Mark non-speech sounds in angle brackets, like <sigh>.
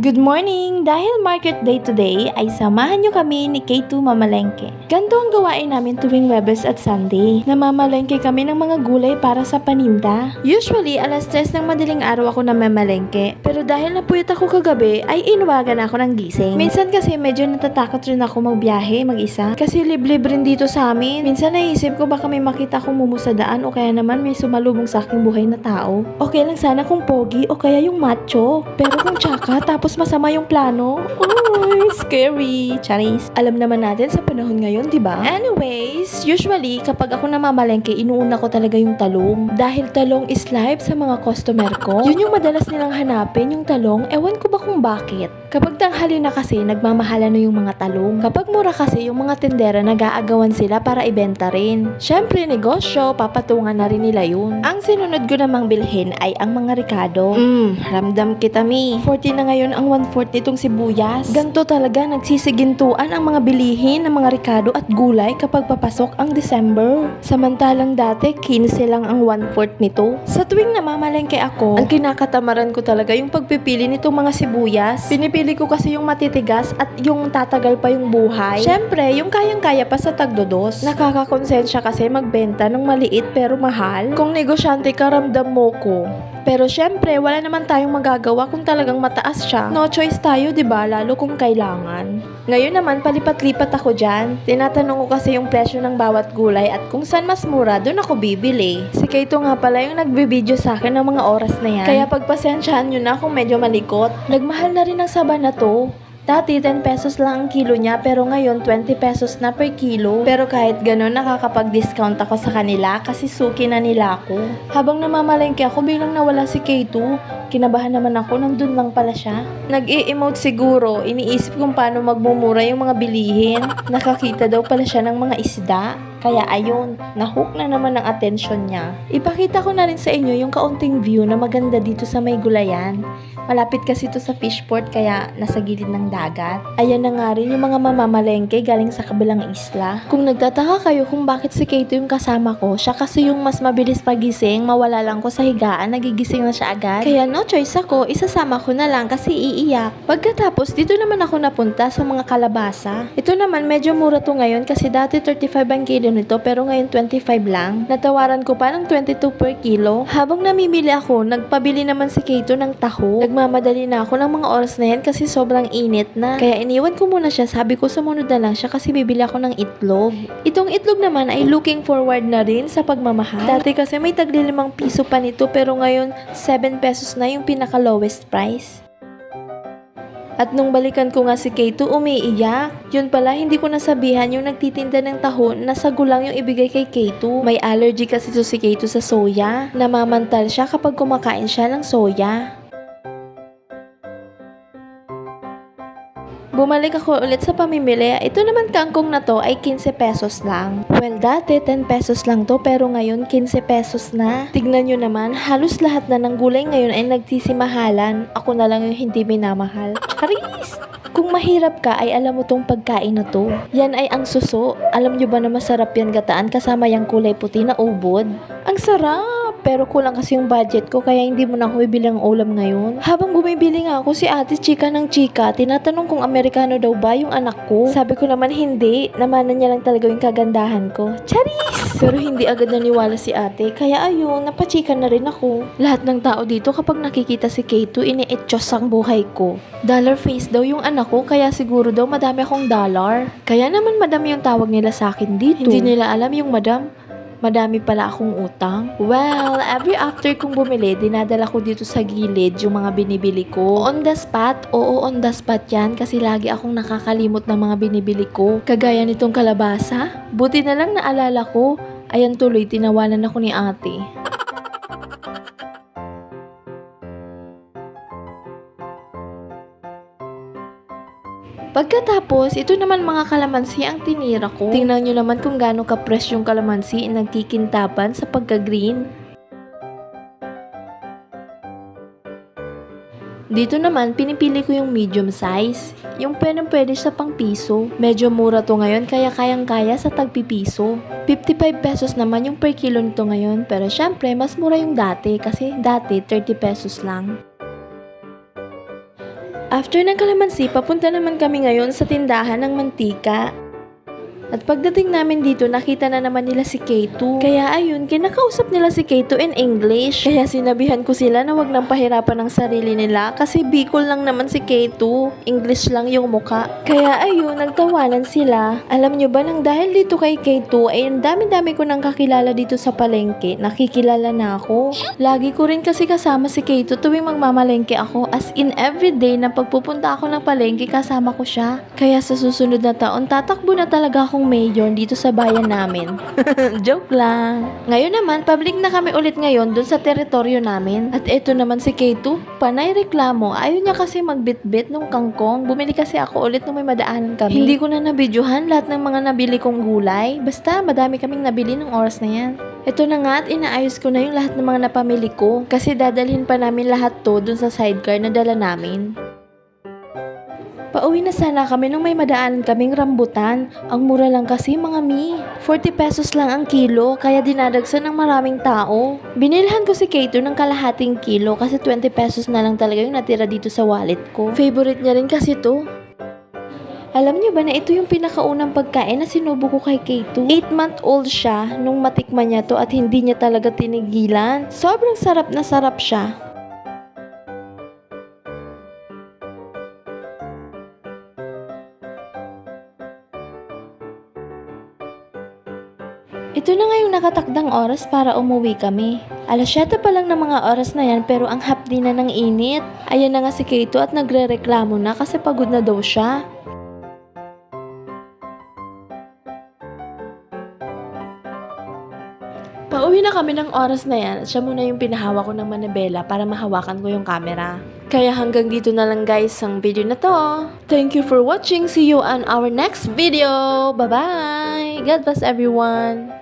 Good morning! Dahil market day today, ay samahan nyo kami ni K2 Mamalengke. Ganto ang gawain namin tuwing Webes at Sunday. Namamalengke kami ng mga gulay para sa paninda. Usually, alas 3 ng madaling araw ako namamalengke. Pero dahil napuyat ako kagabi, ay inuwagan ako ng gising. Minsan kasi medyo natatakot rin ako magbiyahe mag-isa. Kasi liblib rin dito sa amin. Minsan naisip ko baka may makita akong mumusadaan o kaya naman may sumalubong sa aking buhay na tao. Okay lang sana kung pogi o kaya yung macho. Pero kung tsaka tapos masama yung plano, Uy, scary. Charis. Alam naman natin sa panahon ngayon, di ba? Anyways, usually, kapag ako namamalengke, inuuna ko talaga yung talong. Dahil talong is life sa mga customer ko. Yun yung madalas nilang hanapin, yung talong. Ewan ko ba kung bakit. Kapag tanghali na kasi, nagmamahala na yung mga talong. Kapag mura kasi, yung mga tendera nag-aagawan sila para ibenta rin. Syempre, negosyo, papatungan na rin nila yun. Ang sinunod ko namang bilhin ay ang mga ricado. Mm, ramdam kita mi. 40 na ngayon ang 1/4 nitong sibuyas. Ganto talaga nagsisigintuan ang mga bilihin ng mga ricado at gulay kapag papasok ang December. Samantalang dati, 15 lang ang 1/4 nito. Sa tuwing namamalengke ako, ang kinakatamaran ko talaga yung pagpipili nitong mga sibuyas. Pinipili ko kasi yung matitigas at yung tatagal pa yung buhay. Syempre, yung kayang-kaya pa sa tagdodos. Nakakakonsensya kasi magbenta ng maliit pero mahal. Kung negosyante ka, ramdam mo ko. Pero syempre, wala naman tayong magagawa kung talagang mataas siya. No choice tayo, 'di ba? Lalo kung kailangan. Ngayon naman, palipat-lipat ako dyan. Tinatanong ko kasi yung presyo ng bawat gulay at kung saan mas mura, doon ako bibili. Si Kaito nga pala yung nagbibideo sa akin ng mga oras na yan. Kaya pagpasensyahan nyo na kung medyo malikot. Nagmahal na rin ang saba na to. Dati 10 pesos lang ang kilo niya pero ngayon 20 pesos na per kilo. Pero kahit ganun nakakapag-discount ako sa kanila kasi suki na nila ako. Habang namamalengke ako bilang nawala si K2, kinabahan naman ako nandun lang pala siya. Nag-i-emote siguro, iniisip kung paano magmumura yung mga bilihin. Nakakita daw pala siya ng mga isda. Kaya ayun, nahook na naman ang atensyon niya. Ipakita ko na rin sa inyo yung kaunting view na maganda dito sa may gulayan. Malapit kasi ito sa fishport kaya nasa gilid ng dagat. Ayan na nga rin yung mga mamamalengke galing sa kabilang isla. Kung nagtataka kayo kung bakit si Kato yung kasama ko, siya kasi yung mas mabilis pagising, mawala lang ko sa higaan, nagigising na siya agad. Kaya no choice ako, isasama ko na lang kasi iiyak. Pagkatapos, dito naman ako napunta sa mga kalabasa. Ito naman medyo mura to ngayon kasi dati 35 ang kilo nito pero ngayon 25 lang. Natawaran ko pa ng 22 per kilo. Habang namimili ako, nagpabili naman si Kato ng taho. Nagmamadali na ako ng mga oras na yan kasi sobrang init na. Kaya iniwan ko muna siya, sabi ko sumunod na lang siya kasi bibili ako ng itlog. Itong itlog naman ay looking forward na rin sa pagmamahal. Dati kasi may tagli limang piso pa nito pero ngayon 7 pesos na yung pinaka lowest price. At nung balikan ko nga si K2, umiiyak. Yun pala, hindi ko nasabihan yung nagtitinda ng tahon na sago lang yung ibigay kay K2. May allergy kasi to si K2 sa soya. Namamantal siya kapag kumakain siya ng soya. Bumalik ako ulit sa pamimili. Ito naman kangkong na to ay 15 pesos lang. Well, dati 10 pesos lang to pero ngayon 15 pesos na. Tignan nyo naman, halos lahat na ng gulay ngayon ay nagsisimahalan. Ako na lang yung hindi minamahal. Charis! Kung mahirap ka ay alam mo tong pagkain na to. Yan ay ang suso. Alam nyo ba na masarap yan gataan kasama yung kulay puti na ubod? Ang sarap! Pero kulang kasi yung budget ko kaya hindi mo na ako bibili ang ulam ngayon. Habang bumibili nga ako si ate chika ng chika, tinatanong kung Amerikano daw ba yung anak ko. Sabi ko naman hindi, namanan niya lang talaga yung kagandahan ko. Charis! Pero hindi agad naniwala si ate, kaya ayun, napachika na rin ako. Lahat ng tao dito kapag nakikita si K2, ini-etchos ang buhay ko. Dollar face daw yung anak ko, kaya siguro daw madami akong dollar. Kaya naman madami yung tawag nila sa akin dito. Hindi nila alam yung madam, madami pala akong utang. Well, every after kong bumili, dinadala ko dito sa gilid yung mga binibili ko. On the spot, oo on the spot yan kasi lagi akong nakakalimot ng mga binibili ko. Kagaya nitong kalabasa. Buti na lang naalala ko. Ayan tuloy, tinawanan ako ni ate. Pagkatapos, ito naman mga kalamansi ang tinira ko. Tingnan nyo naman kung gaano ka-fresh yung kalamansi nagkikintapan sa pagka-green. Dito naman, pinipili ko yung medium size. Yung pwedeng pwede sa pang piso. Medyo mura to ngayon kaya kayang-kaya sa tagpipiso. 55 pesos naman yung per kilo nito ngayon. Pero syempre, mas mura yung dati kasi dati 30 pesos lang. After ng kalamansi, papunta naman kami ngayon sa tindahan ng mantika. At pagdating namin dito, nakita na naman nila si K2. Kaya ayun, kinakausap nila si K2 in English. Kaya sinabihan ko sila na wag nang pahirapan ng sarili nila kasi Bicol lang naman si K2. English lang yung muka. Kaya ayun, nagtawanan sila. Alam nyo ba nang dahil dito kay K2 ay ang dami-dami ko nang kakilala dito sa palengke. Nakikilala na ako. Lagi ko rin kasi kasama si K2 tuwing magmamalengke ako. As in everyday na pagpupunta ako ng palengke kasama ko siya. Kaya sa susunod na taon, tatakbo na talaga akong mayor dito sa bayan namin. <laughs> Joke lang. Ngayon naman, public na kami ulit ngayon dun sa teritoryo namin. At eto naman si K2, panay reklamo. Ayaw niya kasi magbitbit nung kangkong. Bumili kasi ako ulit nung may madaanan kami. Hindi ko na nabidyohan lahat ng mga nabili kong gulay. Basta, madami kaming nabili nung oras na yan. Ito na nga at inaayos ko na yung lahat ng mga napamili ko. Kasi dadalhin pa namin lahat to dun sa sidecar na dala namin. Pauwi na sana kami nung may madaanan kaming rambutan. Ang mura lang kasi mga mi. 40 pesos lang ang kilo, kaya dinadagsan ng maraming tao. Binilhan ko si Kato ng kalahating kilo kasi 20 pesos na lang talaga yung natira dito sa wallet ko. Favorite niya rin kasi to. Alam niyo ba na ito yung pinakaunang pagkain na sinubo ko kay K2? 8 month old siya nung matikman niya to at hindi niya talaga tinigilan. Sobrang sarap na sarap siya. Ito na nga yung nakatakdang oras para umuwi kami. Alas 7 pa lang ng mga oras na yan pero ang hapdi na ng init. Ayan na nga si Kato at nagre-reklamo na kasi pagod na daw siya. Pauwi na kami ng oras na yan at siya muna yung pinahawa ko ng manibela para mahawakan ko yung camera. Kaya hanggang dito na lang guys ang video na to. Thank you for watching. See you on our next video. Bye-bye. God bless everyone.